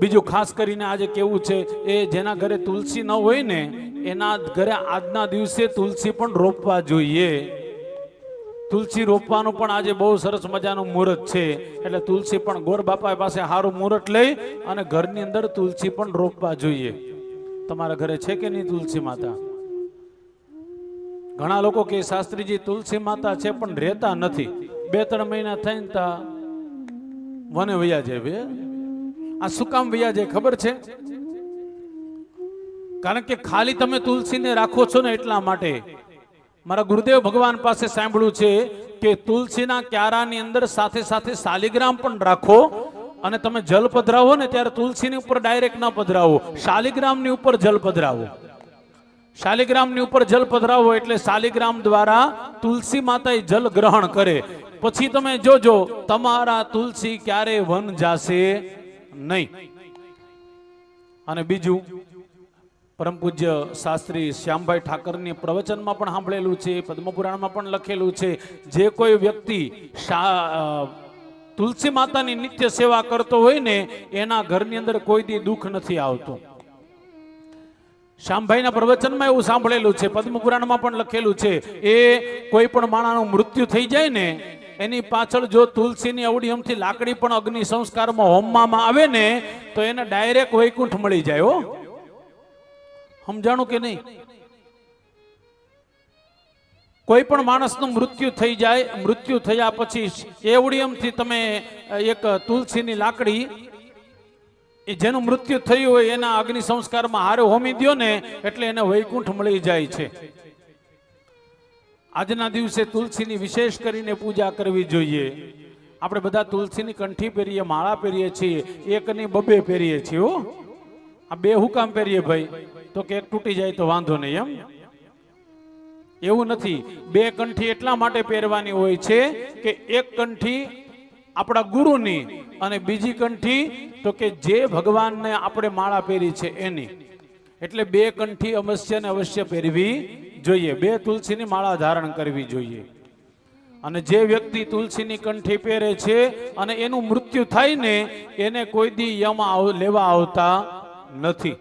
બીજું ખાસ કરીને આજે કેવું છે, એ જેના ઘરે તુલસી ન હોય ને, એના ઘરે આજના દિવસે તુલસી પણ રોપવા જોઈએ. તુલસી રોપવાનું પણ આજે બહુ સરસ મજાનું મુહૂર્ત છે. એટલે તુલસી પણ ગોર બાપા પાસે સારું મુહૂર્ત લઈ અને ઘરની અંદર તુલસી પણ રોપવા જોઈએ. તમારા ઘરે છે કે નહીં તુલસી માતા? ઘણા લોકો કે શાસ્ત્રીજી, તુલસી માતા છે પણ રહેતા નથી. બે ત્રણ મહિના થઈને તા વને વૈયા જાય આ શું કામ વયા જાય ખબર છે? કારણ કે ખાલી તમે તુલસીને રાખો છો ને એટલા માટે. મારા ગુરુદેવ ભગવાન પાસે સાંભળ્યું છે કે તુલસીના ક્યારાની અંદર સાથે સાથે શાલિગ્રામ પણ રાખો અને તમે જલ પધરાવો ને ત્યારે તુલસીની ઉપર ડાયરેક્ટ ન પધરાવો. શાલિગ્રામની ઉપર જલ પધરાવો. શાલિગ્રામની ઉપર જલ પધરાવો એટલે શાલિગ્રામ દ્વારા તુલસી માતા જલ ગ્રહણ કરે. પછી તમે જોજો, તમારા તુલસી ક્યારે વન જાશે? નહીં. અને બીજું, પરમ પૂજ્ય શાસ્ત્રી શ્યામભાઈ ઠાકરની પ્રવચનમાં પણ સાંભળેલું છે, પદ્મપુરાણમાં પણ લખેલું છે, જે કોઈ વ્યક્તિ તુલસી માતાની નિત્ય સેવા કરતો હોય ને, એના ઘરની અંદર કોઈ દી દુઃખ નથી આવતું. શ્યામભાઈના પ્રવચનમાં એવું સાંભળેલું છે, પદ્મપુરાણમાં પણ લખેલું છે, એ કોઈ પણ માણાનું મૃત્યુ થઈ જાય ને એની પાછળ જો તુલસીની અવડીયમથી લાકડી પણ અગ્નિ સંસ્કારમાં હોમવામાં આવે ને, તો એને ડાયરેક્ટ વૈકુંઠ મળી જાય સમજાણું કે નહીં? કોઈ પણ માણસનું મૃત્યુ થઈ જાય, મૃત્યુ થયા પછી એવડીયમથી તમે એક તુલસીની લાકડી, એ જેનું મૃત્યુ થયું હોય એના અગ્નિ સંસ્કારમાં હારે હોમી દ્યો ને, એટલે એને વૈકુંઠ મળી જાય છે. આજના દિવસે તુલસીની વિશેષ કરીને પૂજા કરવી જોઈએ. આપણે બધા તુલસીની કંઠી પહેરીએ, માળા પહેરીએ છીએ, એકની બબે પહેરીએ છીએ હો. આ બે હું કામ પહેરીએ ભાઈ. તો કે એક તૂટી જાય તો વાંધો નહીં એમ. એવું નથી. બે કંઠી એટલા માટે પહેરવાની હોય છે કે એક કંઠી આપણા ગુરુની અને બીજી કંઠી તો કે જે ભગવાનને આપણે માળા પહેરી છે એની. એટલે બે કંઠી અવશ્ય ને અવશ્ય પહેરવી જોઈએ. બે તુલસીની માળા ધારણ કરવી જોઈએ. અને જે વ્યક્તિ તુલસીની કંઠી પહેરે છે અને એનું મૃત્યુ થાય ને એને કોઈ દી યમ લેવા આવતા નથી.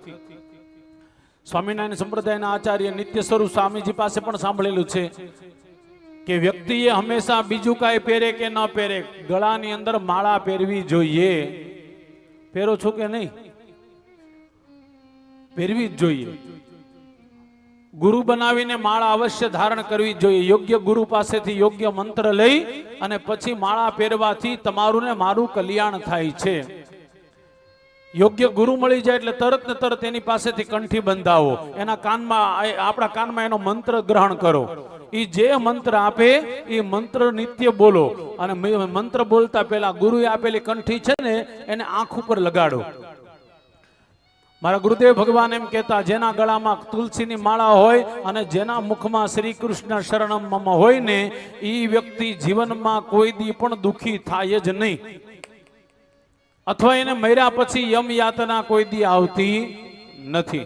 સ્વામિનારાયણ સંપ્રદાયના આચાર્ય નિત્ય સ્વરૂપ સ્વામીજી પાસે પણ સાંભળેલું છે કે વ્યક્તિએ હંમેશા બીજું કાંઈ પહેરે કે ન પહેરે ગળાની અંદર માળા પહેરવી જોઈએ. પહેરો છો કે નહીં? પહેરવી જ જોઈએ. ગુરુ બનાવીને માળા અવશ્ય ધારણ કરવી જોઈએ. યોગ્ય ગુરુ પાસેથી યોગ્ય મંત્ર લઈ અને પછી માળા પહેરવાથી તમારું ને મારું કલ્યાણ થાય છે. યોગ્ય ગુરુ મળી જાય એટલે તરત ને તરત એની પાસેથી કંઠી બંધાવો. એના કાનમાં આપણા કાનમાં એનો મંત્ર ગ્રહણ કરો. એ જે મંત્ર આપે એ મંત્ર નિત્ય બોલો. અને મંત્ર બોલતા પહેલા ગુરુએ આપેલી કંઠી છે ને, એને આંખ ઉપર લગાડો. મારા ગુરુદેવ ભગવાન એમ કહેતા, જેના ગળામાં તુલસીની માળા હોય અને જેના મુખમાં શ્રી કૃષ્ણ શરણમ હોય ને એ વ્યક્તિ જીવનમાં કોઈ દી પણ દુઃખી થાય જ નહીં. અથવા એને મર્યા પછી યમ યાતના કોઈ દી આવતી નથી.